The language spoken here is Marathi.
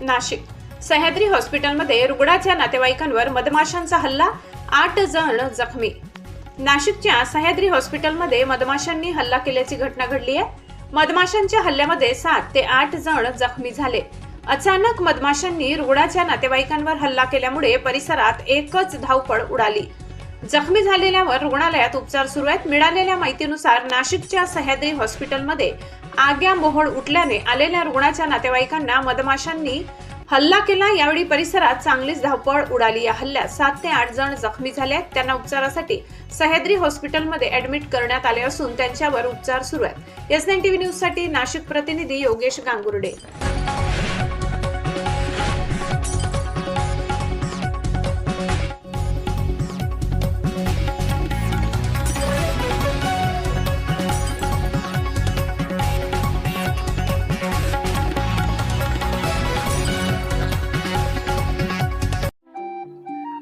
नाशिक. सह्याद्री हॉस्पिटलमध्ये रुग्णाच्या नातेवाईकांवर मधमाशांचा हल्ला आठ जण जखमी. नाशिकच्या सह्याद्री हॉस्पिटलमध्ये मधमाशांनी हल्ला केल्याची घटना घडली आहे. मधमाशांच्या हल्ल्यामध्ये सात ते आठ जण जखमी झाले. अचानक मधमाशांनी रुग्णाच्या नातेवाईकांवर हल्ला केल्यामुळे परिसरात एकच धावपळ उडाली. जखमी झालेल्यावर रुग्णालयात उपचार सुरू आहेत. मिळालेल्या माहितीनुसार नाशिकच्या सह्याद्री हॉस्पिटलमध्ये आग्या मोहोळ उठल्याने आलेल्या रुग्णाच्या नातेवाईकांना मधमाशांनी हल्ला केला. यावेळी परिसरात चांगलीच धावपळ उडाली. या हल्ल्यात सात ते आठ जण जखमी झाले आहेत. त्यांना उपचारासाठी सह्याद्री हॉस्पिटलमध्ये ऍडमिट करण्यात आले असून त्यांच्यावर उपचार सुरू आहेत. एस नाईन टीव्ही न्यूजसाठी नाशिक प्रतिनिधी योगेश गांगुर्डे.